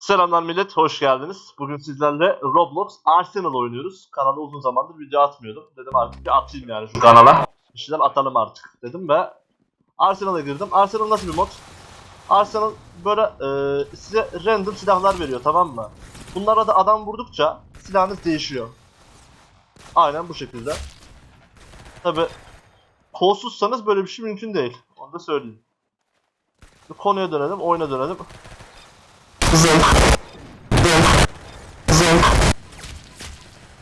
Selamlar millet, hoş geldiniz. Bugün sizlerle Roblox Arsenal oynuyoruz. Kanala uzun zamandır video atmıyordum. Dedim artık bir atayım yani şu kanala. Bir şeyler atalım artık dedim ve Arsenal'a girdim. Arsenal nasıl bir mod? Arsenal böyle e, size random silahlar veriyor tamam mı? Bunlara da adam vurdukça silahınız değişiyor. Aynen bu şekilde. Tabi kolsuzsanız böyle bir şey mümkün değil. Onu da söyleyeyim. Konuya dönelim, oyuna dönelim.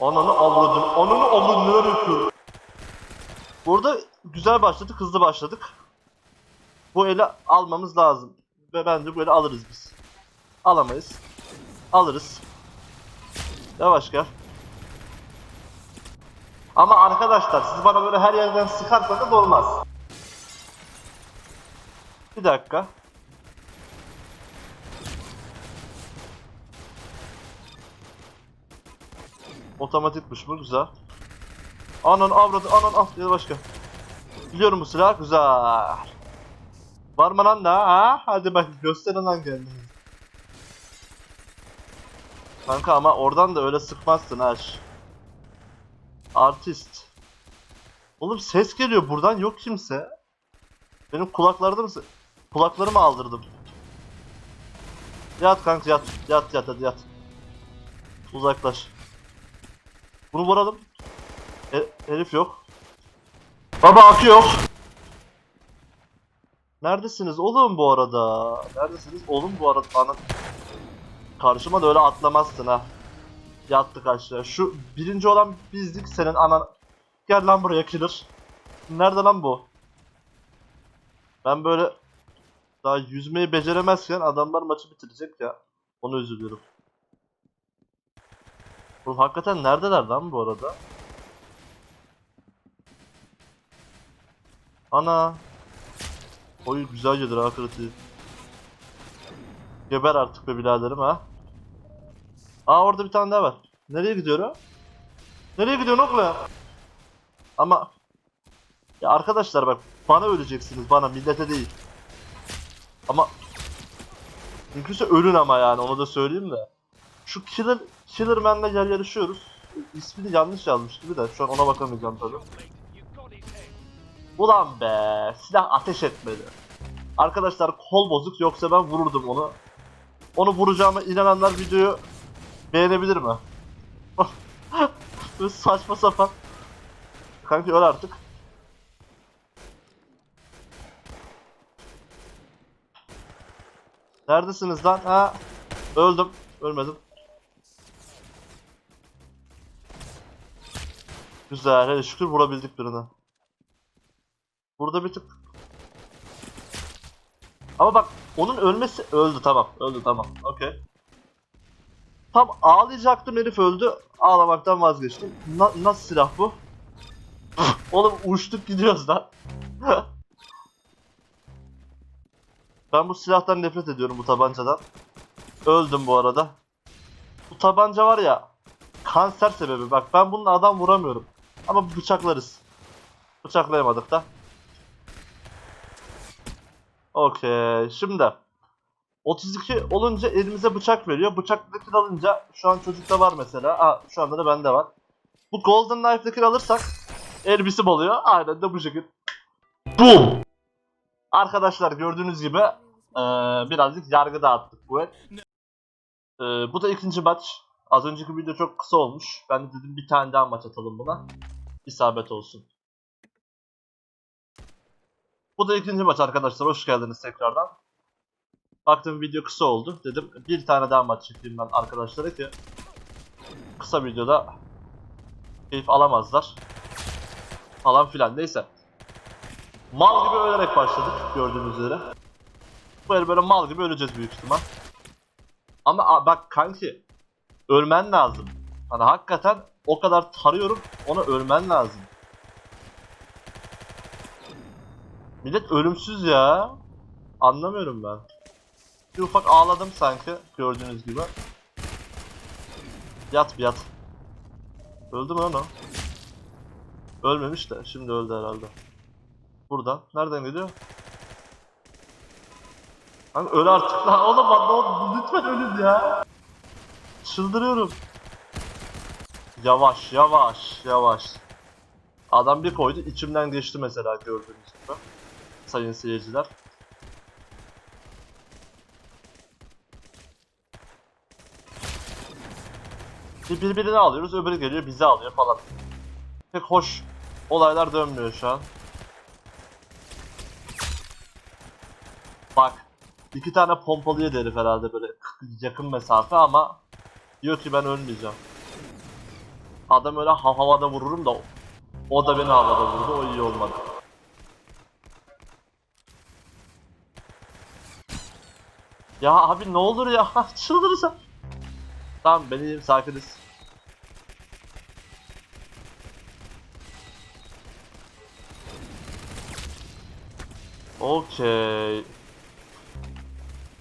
Ananı avladım. Ananı avladım neler yapıyorum. Burada güzel başladık, hızlı başladık. Bu eli almamız lazım. Ve bence böyle alırız biz. Alamayız. Alırız. Yavaş gel. Ama arkadaşlar siz bana böyle her yerden sıkarsanız olmaz. Bir dakika. Otomatikmiş bu güzel. Anan avradı anan al ya başka. Biliyorum bu silah güzel. Var mı lan daha ha? Hadi bak gösterin lan kendini. Kanka ama oradan da öyle sıkmazsın ha. Artist. Oğlum ses geliyor buradan yok kimse. Benim kulaklarda mı? Kulaklarımı aldırdım. Yat kanka yat. Yat yat hadi yat. Uzaklaş. Bunu vuralım. E, herif yok. Baba akı yok. Neredesiniz oğlum bu arada? Neredesiniz oğlum bu arada? Ana... Karşıma da öyle atlamazsın ha. Yattık aşağı. Şu birinci olan bizdik senin anan. Gel lan buraya killer. Nerede lan bu? Ben böyle daha yüzmeyi beceremezken adamlar maçı bitirecek ya. Onu üzülüyorum. Oğlum hakikaten neredeler lan bu arada? Ana. Oy güzel gelir ha kritiği. Geber artık be biraderim ha. Aa orada bir tane daha var. Nereye gidiyor o? Nereye gidiyorsun oğlum? Ama ya arkadaşlar bak bana öleceksiniz bana millete değil. Ama mümkünse ölün ama yani onu da söyleyeyim de. Şu Killer, Killerman'la yer yarışıyoruz. İsmini yanlış yazmış gibi de şu an ona bakamayacağım tabii. Ulan be silah ateş etmedi. Arkadaşlar kol bozuk yoksa ben vururdum onu. Onu vuracağıma inananlar videoyu beğenebilir mi? Böyle saçma sapan. Kanki öl artık. Neredesiniz lan? Ha? Öldüm. Ölmedim. Güzel. Hele şükür vurabildik birini. Burada bir tık. Ama bak onun ölmesi öldü tamam. Öldü tamam. Okey. Tam ağlayacaktım herif öldü. Ağlamaktan vazgeçtim. Na- nasıl silah bu? Oğlum uçtuk gidiyoruz lan. ben bu silahtan nefret ediyorum bu tabancadan. Öldüm bu arada. Bu tabanca var ya kanser sebebi. Bak ben bununla adam vuramıyorum. Ama bıçaklarız. Bıçaklayamadık da. Okey. Şimdi 32 olunca elimize bıçak veriyor. Bıçakla kill alınca şu an çocukta var mesela. Aa, şu anda da bende var. Bu Golden Knife'la kill alırsak elbisim oluyor. Aynen de bu şekilde. Boom! Arkadaşlar gördüğünüz gibi eee, birazcık yargı dağıttık bu el. Eee, bu da ikinci maç. Az önceki video çok kısa olmuş. Ben de dedim bir tane daha maç atalım buna. İsabet olsun. Bu da ikinci maç arkadaşlar. Hoş geldiniz tekrardan. Baktım video kısa oldu. Dedim bir tane daha maç çekeyim ben arkadaşlara ki kısa videoda keyif alamazlar. Falan filan. Neyse. Mal gibi ölerek başladık gördüğünüz üzere. Böyle böyle mal gibi öleceğiz büyük ihtimal. Ama bak kanki ölmen lazım. Hani hakikaten o kadar tarıyorum ona ölmen lazım. Millet ölümsüz ya. Anlamıyorum ben. Bir ufak ağladım sanki gördüğünüz gibi. Yat bir yat. Öldü mü lan o? Ölmemiş de şimdi öldü herhalde. Buradan. Nereden geliyor? Lan öl artık lan. Oğlum oldu? Lütfen ölün ya. Çıldırıyorum. Yavaş yavaş yavaş. Adam bir koydu içimden geçti mesela gördüğünüz gibi. Sayın seyirciler. Bir birbirini alıyoruz öbürü geliyor bizi alıyor falan. Pek hoş olaylar dönmüyor şu an. Bak iki tane pompalı yedi herif herhalde böyle yakın mesafe ama diyor ki ben ölmeyeceğim. Adam öyle ha- havada vururum da o da beni havada vurdu o iyi olmadı. Ya abi ne olur ya çıldıracağım. Tamam ben iyiyim sakiniz. Okey.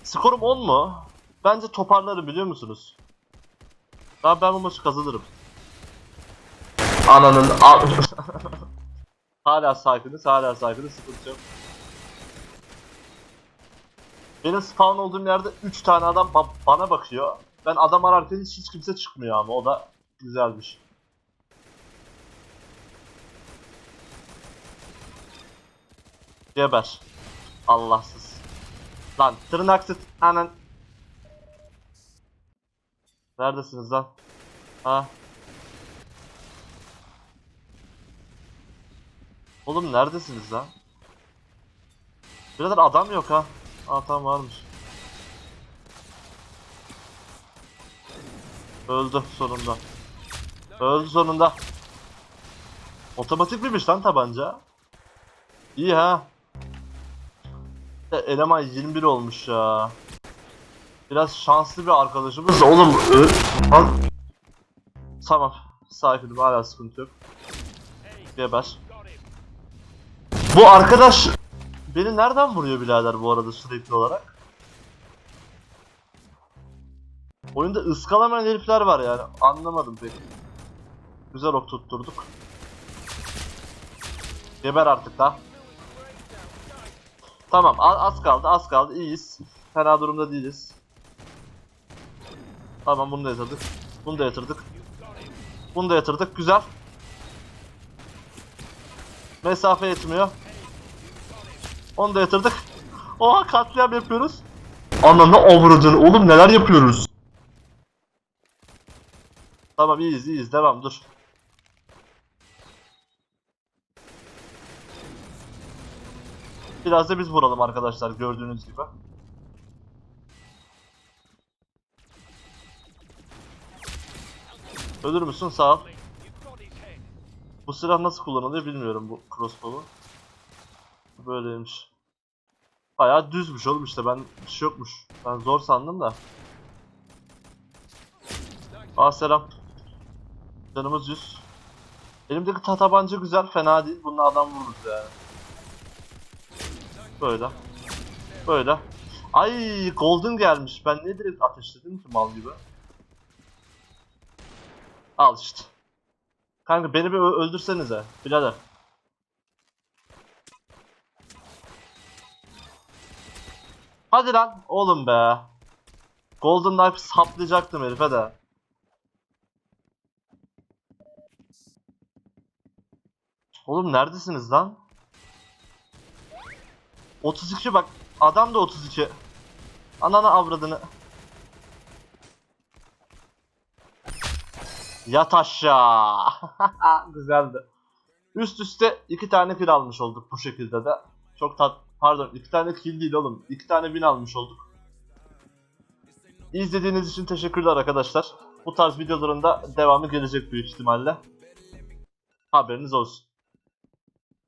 Skorum 10 mu? Bence toparlarım biliyor musunuz? Ben, ben bu maçı kazanırım. Ananın a- Hala sakiniz, hala sakiniz, sıkıntı yok. Benim spawn olduğum yerde 3 tane adam ba- bana bakıyor. Ben adam ararken hiç, hiç kimse çıkmıyor ama o da güzelmiş. Geber. Allahsız. Lan tırnaksız anan. Neredesiniz lan? Ha? Oğlum neredesiniz lan? Birader adam yok ha. Aa tamam varmış. Öldü sonunda. Öldü sonunda. Otomatik miymiş lan tabanca? İyi ha. Ya Eleman 21 olmuş ya. Biraz şanslı bir arkadaşımız. Oğlum Lan. Tamam. Sakinim hala sıkıntı yok. Geber. Bu arkadaş beni nereden vuruyor birader bu arada sürekli olarak? Oyunda ıskalamayan herifler var yani. Anlamadım pek. Güzel ok tutturduk. Geber artık da. Tamam az kaldı az kaldı iyiyiz. Fena durumda değiliz. Tamam bunu da yatırdık. Bunu da yatırdık. Bunu da yatırdık güzel. Mesafe yetmiyor. Onu da yatırdık. Oha katliam yapıyoruz. Ananı avradını oğlum neler yapıyoruz. Tamam iyiyiz iyiyiz devam dur. Biraz da biz vuralım arkadaşlar gördüğünüz gibi. Ölür müsün? Sağ ol. Bu silah nasıl kullanılıyor bilmiyorum bu crossbow'u. Böyleymiş. Bayağı düzmüş oğlum işte ben bir şey yokmuş. Ben zor sandım da. Aa selam. Canımız 100. Elimdeki ta tabanca güzel fena değil. Bununla adam vururuz yani. Böyle. Böyle. Ay golden gelmiş. Ben niye direkt ateşledim ki mal gibi. Al işte. Kanka beni bir öldürsenize. Birader. Hadi lan oğlum be. Golden Knife saplayacaktım herife de. Oğlum neredesiniz lan? 32 bak. Adam da 32. Ananı avradını. Yat aşağı. Güzeldi. Üst üste iki tane kill almış olduk bu şekilde de. Çok tat pardon iki tane kill değil oğlum. iki tane win almış olduk. İzlediğiniz için teşekkürler arkadaşlar. Bu tarz videoların da devamı gelecek büyük ihtimalle. Haberiniz olsun.